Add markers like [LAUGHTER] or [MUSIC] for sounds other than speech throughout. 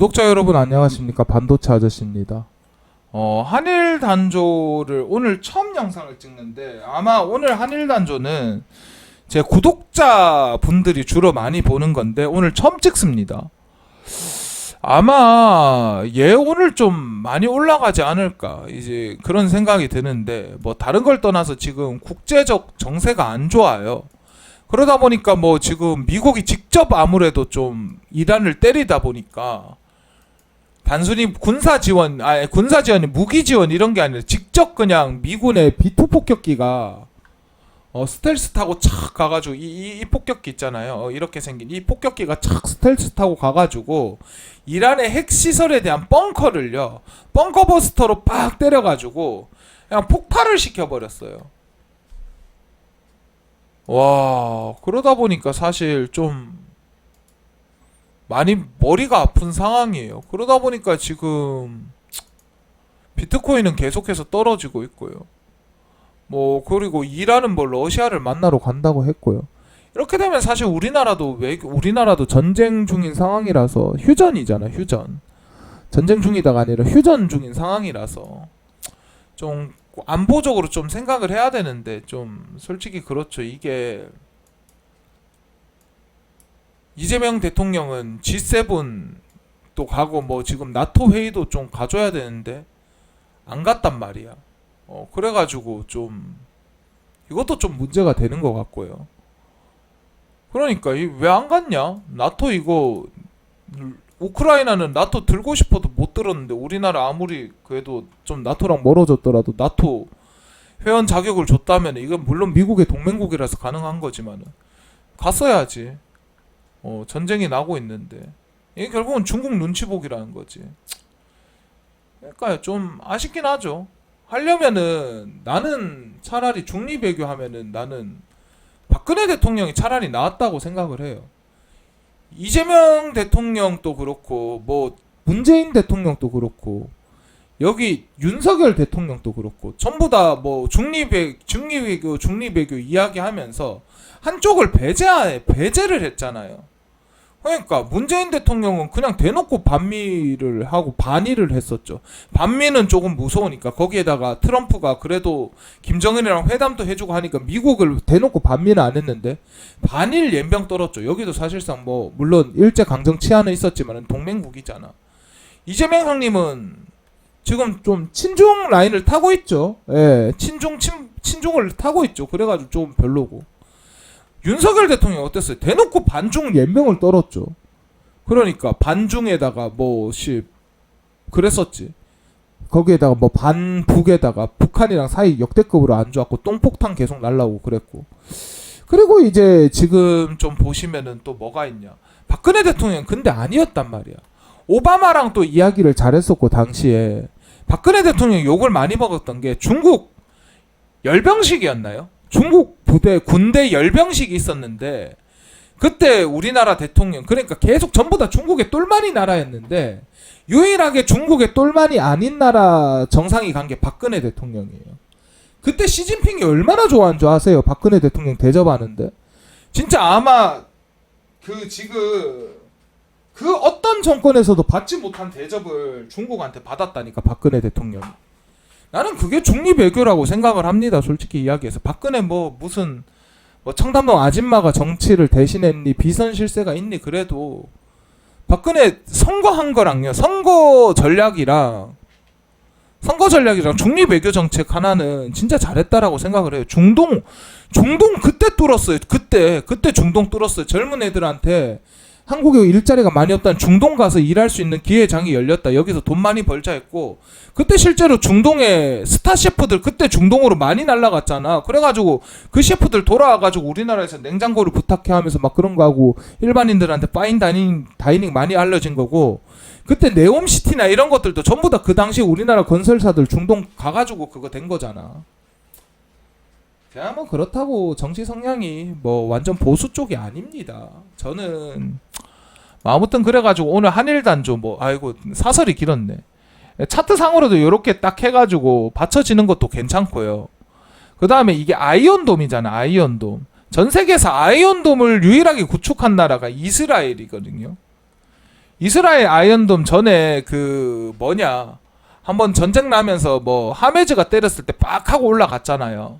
구독자 여러분 안녕하십니까 반도체 아저씨입니다. 어 한일 단조를 오늘 처음 영상을 찍는데 아마 오늘 한일 단조는 제 구독자 분들이 주로 많이 보는 건데 오늘 처음 찍습니다. 아마 얘 오늘 좀 많이 올라가지 않을까 이제 그런 생각이 드는데 뭐 다른 걸 떠나서 지금 국제적 정세가 안 좋아요. 그러다 보니까 뭐 지금 미국이 직접 아무래도 좀 이란을 때리다 보니까 단순히 군사 지원, 아 군사 지원이 무기 지원 이런 게 아니라 직접 그냥 미군의 B2 폭격기가 어 스텔스 타고 착 가가지고 이, 이, 이 폭격기 있잖아요. 어, 이렇게 생긴 이 폭격기가 착 스텔스 타고 가가지고 이란의 핵 시설에 대한 벙커를요, 벙커 버스터로 빡 때려가지고 그냥 폭발을 시켜버렸어요. 와 그러다 보니까 사실 좀 많이 머리가 아픈 상황이에요. 그러다 보니까 지금 비트코인은 계속해서 떨어지고 있고요. 뭐 그리고 이란은 뭐 러시아를 만나러 간다고 했고요. 이렇게 되면 사실 우리나라도 외 우리나라도 전쟁 중인 상황이라서 휴전이잖아 휴전. 전쟁 중이다가 아니라 휴전 중인 상황이라서 좀 안보적으로 좀 생각을 해야 되는데 좀 솔직히 그렇죠. 이게 이재명 대통령은 G7도 가고 뭐 지금 나토 회의도 좀 가줘야 되는데 안 갔단 말이야. 어 그래가지고 좀 이것도 좀 문제가 되는 것 같고요. 그러니까 왜안 갔냐? 나토 이거 우크라이나는 나토 들고 싶어도 못 들었는데 우리나라 아무리 그래도 좀 나토랑 멀어졌더라도 나토 회원 자격을 줬다면 이건 물론 미국의 동맹국이라서 가능한 거지만은 갔어야지. 어, 전쟁이 나고 있는데 이게 결국은 중국 눈치 보기라는 거지. 그러니까 좀 아쉽긴 하죠. 하려면은 나는 차라리 중립 외교 하면은 나는 박근혜 대통령이 차라리 나았다고 생각을 해요. 이재명 대통령도 그렇고 뭐 문재인 대통령도 그렇고 여기 윤석열 대통령도 그렇고 전부 다 뭐 중립외 중립외교 중립외교 이야기하면서 한쪽을 배제 배제를 했잖아요. 그러니까 문재인 대통령은 그냥 대놓고 반미를 하고 반의를 했었죠. 반미는 조금 무서우니까 거기에다가 트럼프가 그래도 김정은이랑 회담도 해주고 하니까 미국을 대놓고 반미는 안 했는데 반일 연병 떨었죠. 여기도 사실상 뭐 물론 일제 강점 치하는 있었지만 동맹국이잖아. 이재명 형님은 지금 좀 친중 라인을 타고 있죠. 예, 친중 친, 친중을 타고 있죠. 그래가지고 좀 별로고. 윤석열 대통령 어땠어요? 대놓고 반중 연명을 떨었죠. 그러니까 반중에다가 뭐시 그랬었지. 거기에다가 뭐 반북에다가 북한이랑 사이 역대급으로 안 좋았고 똥폭탄 계속 날라오고 그랬고. 그리고 이제 지금 좀 보시면은 또 뭐가 있냐. 박근혜 대통령 근데 아니었단 말이야. 오바마랑 또 이야기를 잘했었고 당시에 박근혜 대통령 욕을 많이 먹었던 게 중국 열병식이었나요? 중국 부대 군대 열병식이 있었는데 그때 우리나라 대통령 그러니까 계속 전부 다 중국의 똘마니 나라였는데 유일하게 중국의 똘마니 아닌 나라 정상이 간 게 박근혜 대통령이에요. 그때 시진핑이 얼마나 좋아한 줄 아세요? 박근혜 대통령 대접하는데 진짜 아마 그 지금 그 어떤 정권에서도 받지 못한 대접을 중국한테 받았다니까 박근혜 대통령이. 나는 그게 중립 외교라고 생각을 합니다. 솔직히 이야기해서 박근혜 뭐 무슨 뭐 청담동 아줌마가 정치를 대신했니 비선 실세가 있니 그래도 박근혜 선거한 거랑요 선거 전략이랑 선거 전략이랑 중립 외교 정책 하나는 진짜 잘했다라고 생각을 해요. 중동 중동 그때 뚫었어요. 그때 그때 중동 뚫었어요. 젊은 애들한테 한국에 일자리가 많이 없다는 중동 가서 일할 수 있는 기회장이 열렸다. 여기서 돈 많이 벌자 했고 그때 실제로 중동에 스타 셰프들 그때 중동으로 많이 날라갔잖아. 그래가지고 그 셰프들 돌아와가지고 우리나라에서 냉장고를 부탁해 하면서 막 그런 거 하고 일반인들한테 파인 다이닝 다이닝 많이 알려진 거고 그때 네옴시티나 이런 것들도 전부 다 그 당시 우리나라 건설사들 중동 가가지고 그거 된 거잖아. 그냥 뭐 그렇다고 정치 성향이 뭐 완전 보수 쪽이 아닙니다. 저는 뭐 아무튼 그래가지고 오늘 한일 단조 뭐 아이고 사설이 길었네. 차트 상으로도 이렇게 딱 해가지고 받쳐지는 것도 괜찮고요. 그 다음에 이게 아이언돔이잖아 아이언돔. 전 세계에서 아이언돔을 유일하게 구축한 나라가 이스라엘이거든요. 이스라엘 아이언돔 전에 그 뭐냐 한번 전쟁 나면서 뭐 하메즈가 때렸을 때 빡 하고 올라갔잖아요.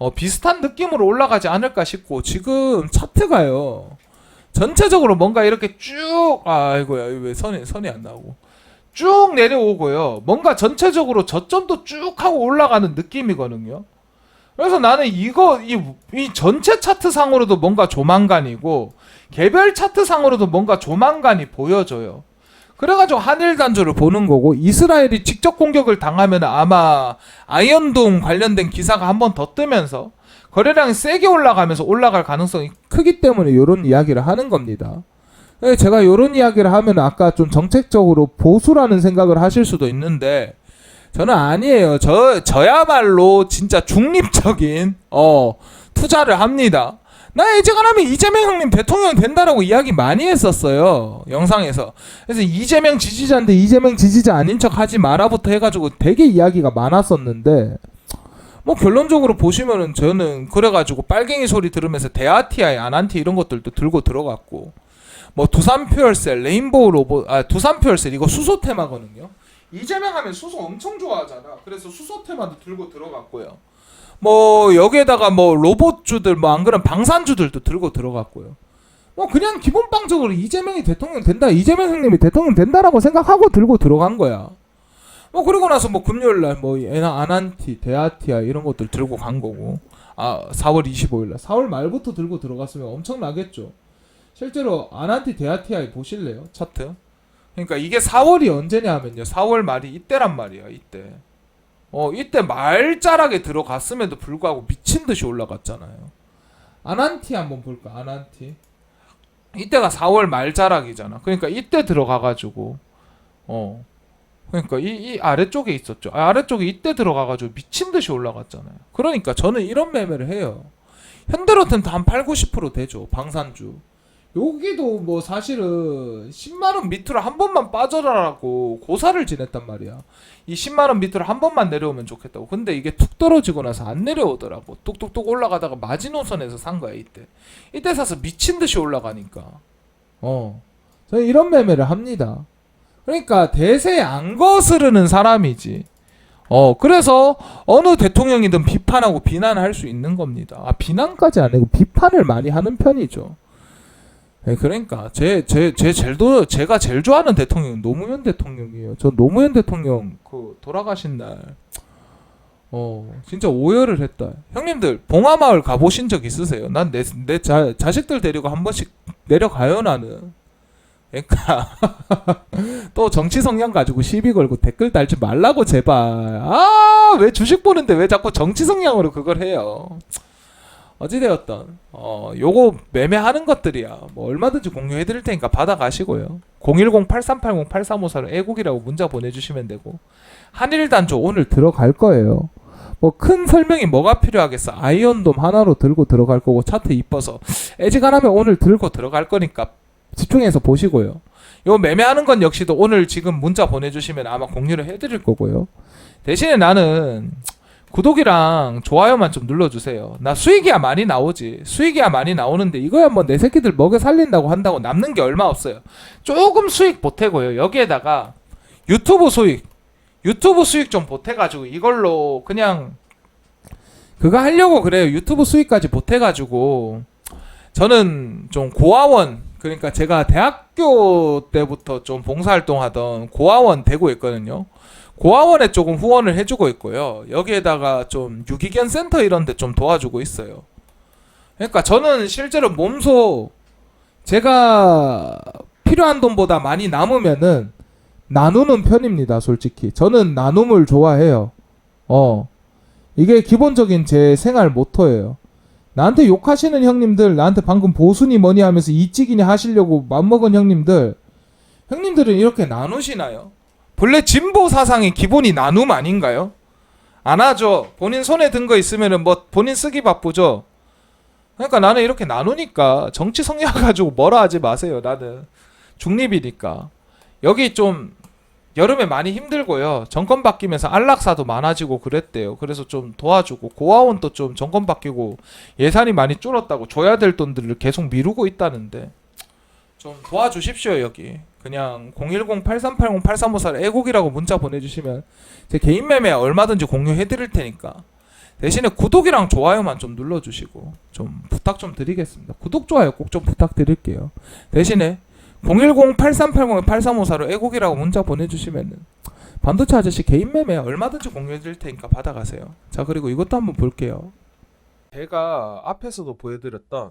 어, 비슷한 느낌으로 올라가지 않을까 싶고 지금 차트가요. 전체적으로 뭔가 이렇게 쭉 아이고야 왜 선이 선이 안 나오고 쭉 내려오고요. 뭔가 전체적으로 저점도 쭉 하고 올라가는 느낌이거든요. 그래서 나는 이거 이, 이 전체 차트 상으로도 뭔가 조만간이고 개별 차트 상으로도 뭔가 조만간이 보여져요. 그래가지고 한일 단조를 보는 거고 이스라엘이 직접 공격을 당하면 아마 아이언돔 관련된 기사가 한 번 더 뜨면서 거래량이 세게 올라가면서 올라갈 가능성이 크기 때문에 이런 이야기를 하는 겁니다. 네, 제가 이런 이야기를 하면 아까 좀 정책적으로 보수라는 생각을 하실 수도 있는데 저는 아니에요. 저 저야말로 진짜 중립적인 어 투자를 합니다. 나 예전하면 이재명 형님 대통령 된다라고 이야기 많이 했었어요 영상에서. 그래서 이재명 지지자인데 이재명 지지자 아닌 척 하지 마라부터 해가지고 되게 이야기가 많았었는데 뭐 결론적으로 보시면은 저는 그래가지고 빨갱이 소리 들으면서 대아티아이 아난티 이런 것들도 들고 들어갔고 뭐 두산 퓨얼셀 레인보우 로봇 아 두산 퓨얼셀 이거 수소 테마거든요. 이재명 하면 수소 엄청 좋아하잖아. 그래서 수소 테마도 들고 들어갔고요 뭐 여기에다가 뭐 로봇주들 뭐 안 그런 방산주들도 들고 들어갔고요. 뭐 그냥 기본빵적으로 이재명이 대통령 된다, 이재명 형님이 대통령 된다라고 생각하고 들고 들어간 거야. 뭐 그러고 나서 뭐 금요일 날뭐 아난티, 데아티아 이런 것들 들고 간 거고. 아 4월 25일 날, 4월 말부터 들고 들어갔으면 엄청나겠죠. 실제로 아난티, 데아티아 보실래요? 차트. 그러니까 이게 4월이 언제냐 하면요. 4월 말이 이때란 말이야, 이때. 어 이때 말자락에 들어갔음에도 불구하고 미친 듯이 올라갔잖아요. 아난티 한번 볼까? 아난티. 이때가 4월 말자락이잖아. 그러니까 이때 들어가가지고 어 그러니까 이, 이 아래쪽에 있었죠. 아, 아래쪽에 이때 들어가가지고 미친 듯이 올라갔잖아요. 그러니까 저는 이런 매매를 해요. 현대로템도 한 8, 90% 되죠. 방산주. 여기도 뭐 사실은 10만 원 밑으로 한 번만 빠져라라고 고사를 지냈단 말이야. 이 10만 원 밑으로 한 번만 내려오면 좋겠다고. 근데 이게 툭 떨어지고 나서 안 내려오더라고. 뚝뚝뚝 올라가다가 마지노선에서 산 거야 이때. 이때 사서 미친 듯이 올라가니까. 어. 저는 이런 매매를 합니다. 그러니까 대세에 안 거스르는 사람이지. 어, 그래서 어느 대통령이든 비판하고 비난할 수 있는 겁니다. 아, 비난까지 아니고 비판을 많이 하는 편이죠. 네, 그러니까 제 제제 제일 도 제가 제일 좋아하는 대통령은 노무현 대통령이에요. 저 노무현 대통령 그 돌아가신 날, 어 진짜 오열을 했다. 형님들 봉화마을 가보신 적 있으세요? 난 내 내 자식들 데리고 한 번씩 내려가요 나는. 그러니까 [LAUGHS] 또 정치 성향 가지고 시비 걸고 댓글 달지 말라고 제발. 아 왜 주식 보는데 왜 자꾸 정치 성향으로 그걸 해요? 어찌되었던 어 요거 매매하는 것들이야. 뭐 얼마든지 공유해 드릴 테니까 받아 가시고요. 010-8380-8354로 애국이라고 문자 보내주시면 되고. 한일 단조 오늘 들어갈 거예요. 뭐 큰 설명이 뭐가 필요하겠어? 아이언돔 하나로 들고 들어갈 거고 차트 이뻐서. 애지간하면 오늘 들고 들어갈 거니까 집중해서 보시고요. 요 매매하는 건 역시도 오늘 지금 문자 보내주시면 아마 공유를 해드릴 거고요. 대신에 나는 구독이랑 좋아요만 좀 눌러주세요. 나 수익이야 많이 나오지. 수익이야 많이 나오는데 이거야 뭐 내 새끼들 먹여 살린다고 한다고 남는 게 얼마 없어요. 조금 수익 보태고요. 여기에다가 유튜브 수익, 유튜브 수익 좀 보태가지고 이걸로 그냥 그거 하려고 그래요. 유튜브 수익까지 보태가지고 저는 좀 고아원 그러니까 제가 대학교 때부터 좀 봉사활동하던 고아원 되고 있거든요. 고아원에 조금 후원을 해주고 있고요. 여기에다가 좀 유기견 센터 이런 데 좀 도와주고 있어요. 그러니까 저는 실제로 몸소 제가 필요한 돈보다 많이 남으면은 나누는 편입니다, 솔직히. 저는 나눔을 좋아해요. 어. 이게 기본적인 제 생활 모토예요. 나한테 욕하시는 형님들, 나한테 방금 보수니 뭐니 하면서 이찌기니 하시려고 맘먹은 형님들, 형님들은 이렇게 나누시나요? 본래 진보 사상의 기본이 나눔 아닌가요? 안 하죠. 본인 손에 든 거 있으면은 뭐 본인 쓰기 바쁘죠. 그러니까 나는 이렇게 나누니까 정치 성향 [LAUGHS] 가지고 뭐라 하지 마세요. 나는 중립이니까. 여기 좀 여름에 많이 힘들고요. 정권 바뀌면서 안락사도 많아지고 그랬대요. 그래서 좀 도와주고 고아원도 좀 정권 바뀌고 예산이 많이 줄었다고 줘야 될 돈들을 계속 미루고 있다는데 좀 도와주십시오 여기. 그냥 010-8380-8354 애국이라고 문자 보내주시면 제 개인 매매 얼마든지 공유해드릴 테니까 대신에 구독이랑 좋아요만 좀 눌러주시고 좀 부탁 좀 드리겠습니다. 구독 좋아요 꼭 좀 부탁드릴게요. 대신에 010-8380-8354로 애국이라고 문자 보내주시면은 반도체 아저씨 개인 매매 얼마든지 공유해드릴 테니까 받아가세요. 자 그리고 이것도 한번 볼게요. 제가 앞에서도 보여드렸던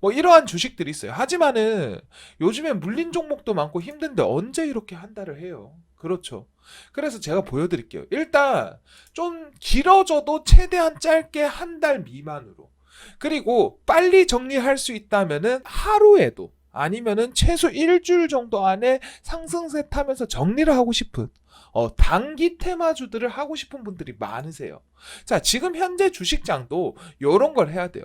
뭐 이러한 주식들이 있어요. 하지만은 요즘에 물린 종목도 많고 힘든데 언제 이렇게 한 달을 해요? 그렇죠. 그래서 제가 보여드릴게요. 일단 좀 길어져도 최대한 짧게 한 달 미만으로. 그리고 빨리 정리할 수 있다면은 하루에도 아니면은 최소 일주일 정도 안에 상승세 타면서 정리를 하고 싶은 어, 단기 테마주들을 하고 싶은 분들이 많으세요. 자, 지금 현재 주식장도 이런 걸 해야 돼요.